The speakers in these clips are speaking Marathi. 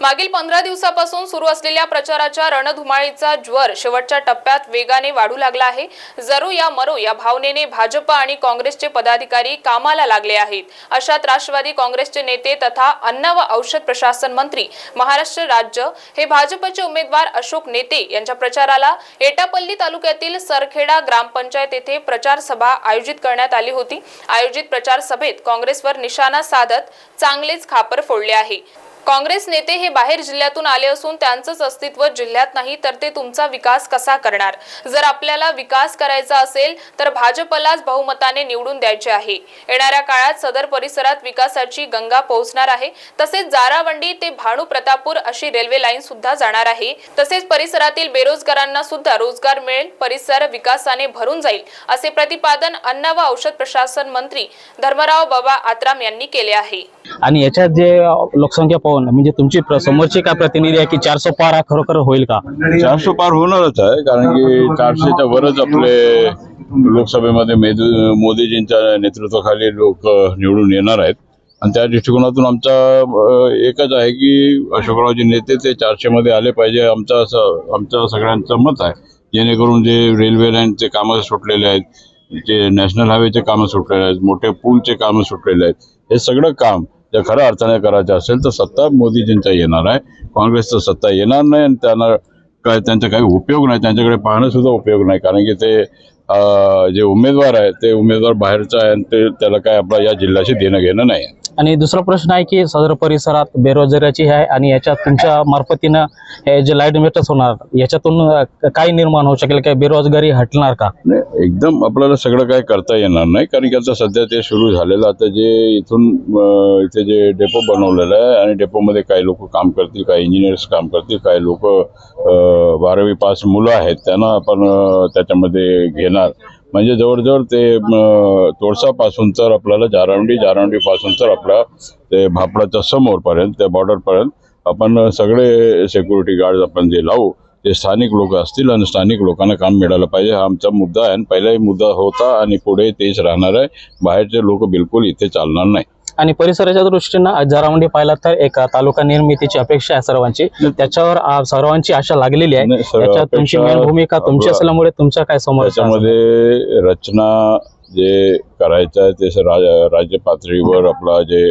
मागील पंधरा दिवसापासून सुरू असलेल्या प्रचाराच्या रणधुमाळीचा ज्वर शेवटच्या टप्प्यात वेगाने वाढू लागला आहे. जरो या मरो या भावनेने भाजप आणि काँग्रेसचे पदाधिकारी कामाला लागले आहेत. अशात राष्ट्रवादी काँग्रेसचे नेते तथा अन्न व औषध प्रशासन मंत्री महाराष्ट्र राज्य हे भाजपचे उमेदवार अशोक नेते यांच्या प्रचाराला एटापल्ली तालुक्यातील सरखेडा ग्रामपंचायत येथे प्रचार सभा आयोजित करण्यात आली होती. आयोजित प्रचार सभेत काँग्रेसवर निशाणा साधत चांगलेच खापर फोडले आहे. काँग्रेस नेते हे बाहेर जिल्ह्यातून आले असून त्यांचंच अस्तित्व जिल्ह्यात नाही तर ते तुमचा विकास कसा करणार? जर आपल्याला विकास करायचा असेल तर भाजपलाच बहुमताने निवडून द्यायचे आहे. येणाऱ्या काळात सदर परिसरात विकासाची गंगा पोहोचणार आहे. तसेच जारावंडी ते भाणू प्रतापूर अशी रेल्वे लाईन सुद्धा जाणार आहे. तसेच परिसरातील बेरोजगारांना सुद्धा रोजगार मिळेल परिसर विकासाने भरून जाईल असे प्रतिपादन अन्न व औषध प्रशासन मंत्री धर्मराव बाबा आत्राम यांनी केले आहे. आणि याच्यात जे लोकसंख्या हो पाहून म्हणजे तुमची प्र- समोरची काय प्रतिनिधी आहे की चारशे पार हा खरोखर होईल का? चारशे पार होणारच आहे कारण की चारशेच्या वरच आपले लोकसभेमध्ये मेदू मोदीजींच्या नेतृत्वाखाली लोक निवडून येणार आहेत. आणि त्या दृष्टिकोनातून आमचा अ, एकच आहे की अशोकरावजी नेते ते चारशे मध्ये आले पाहिजे आमचं असं आमचं सगळ्यांचं मत आहे. जेणेकरून जे रेल्वे लाईनचे कामं सुटलेले आहेत जे नॅशनल हायवेचे कामं सुटलेले आहेत मोठे पूलचे कामं सुटलेले आहेत हे सगळं काम जर खऱ्या अर्थाने करायचं असेल तर सत्ता मोदीजींचा येणार आहे. काँग्रेसचं सत्ता येणार नाही आणि त्यांना काय त्यांचा काही उपयोग नाही. त्यांच्याकडे पाहणंसुद्धा उपयोग नाही. कारण की ते जे उमेदवार आहे ते उमेदवार बाहेरचा आहे आणि ते त्याला काय आपला या जिल्ह्याशी देणं घेणं नाही. आहे आणि दुसरा प्रश्न आहे की सदर परिसरात बेरोजगारीची आहे आणि याच्यात तुमच्या मार्फतीनं हे जे लाइट मेटर्स होणार याच्यातून काय निर्माण होऊ शकेल काय बेरोजगारी हटणार का? नाही एकदम आपल्याला सगळं काय करता येणार नाही कारण की आता सध्या ते सुरू झालेलं आता जे इथून इथे जे डेपो बनवलेलं आहे आणि डेपोमध्ये काही लोक काम करतील काही इंजिनियर्स काम करतील काही लोक बारावी पास मुलं आहेत त्यांना आपण त्याच्यामध्ये घेणार. म्हणजे जवळजवळ ते तोळसापासून तर आपल्याला जारावंडी जारावंडीपासून तर आपला ते भापडाच्या समोरपर्यंत त्या बॉर्डरपर्यंत आपण सगळे सिक्युरिटी गार्ड आपण जे लावू ते स्थानिक लोक असतील आणि स्थानिक लोकांना काम मिळालं पाहिजे. हा आमचा मुद्दा आहे आणि पहिलाही मुद्दा होता आणि पुढे तेच राहणार आहे. बाहेरचे लोक बिलकुल इथे चालणार नाही. आणि परिसराच्या दृष्टीनं जरावंडी पाहिला तर एक तालुका निर्मितीची अपेक्षा आहे सर्वांची. त्याच्यावर सर्वांची आशा लागलेली आहे. नाही, सर्व याच्यात तुमची मेन भूमिका तुमची असल्यामुळे तुमच्या काय समोर त्याच्यामध्ये रचना जे करायचं आहे ते राज्य पातळीवर आपला जे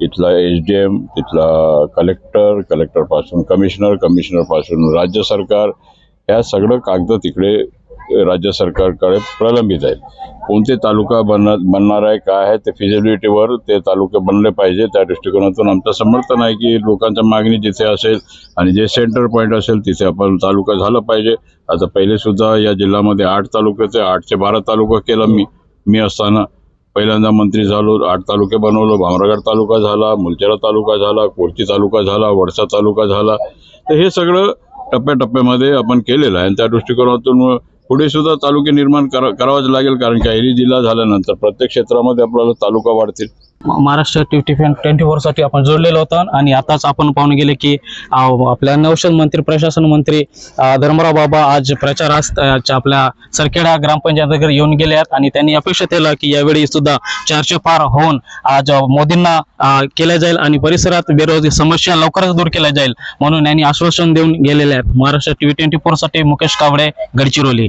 इथला एच डी एम तिथला कलेक्टर कलेक्टरपासून कमिशनर कमिशनरपासून राज्य सरकार ह्या सगळं कागद तिकडे राज्य सरकारकडे प्रलंबित आहेत कोणते तालुका बनणार बनणार आहे काय आहे ते फिजिबिलिटीवर ते तालुके बनले पाहिजे. त्या दृष्टिकोनातून आमचं समर्थन आहे की लोकांच्या मागणी जिथे असेल आणि जे सेंटर पॉईंट असेल तिथे आपण तालुका झालं पाहिजे. आता पहिलेसुद्धा या जिल्ह्यामध्ये आठ तालुके होते. आठचे बारा तालुका केला मी मी असताना. पहिल्यांदा मंत्री झालो आठ तालुके बनवलो. भामरागड तालुका झाला मुलचेरा तालुका झाला कोरची तालुका झाला वडसा तालुका झाला. तर हे सगळं टप्प्याटप्प्यामध्ये आपण केलेलं आहे. आणि त्या दृष्टिकोनातून पुढे सुद्धा तालुके निर्माण करा करावंच लागेल कारण की जिल्हा झाल्यानंतर प्रत्येक क्षेत्रामध्ये आपल्याला तालुका वाढतील. महाराष्ट्र ट्वेंटी ट्वेंटी फोरसाठी आपण जोडलेलो होतो आणि आताच आपण पाहून गेले की आपल्या नौशल मंत्री प्रशासन मंत्री धर्मराव बाबा आज प्रचार आपल्या सरखेडा ग्रामपंचायतीकडे येऊन गेले आहेत आणि त्यांनी अपेक्षा केला की यावेळी सुद्धा चर्चे पार होऊन आज मोदींना केल्या जाईल आणि परिसरात बेरोजगारी समस्या लवकरच दूर केल्या जाईल म्हणून यांनी आश्वासन देऊन गेलेले आहेत. महाराष्ट्र टी ट्वेंटी फोरसाठी मुकेश कावडे गडचिरोली.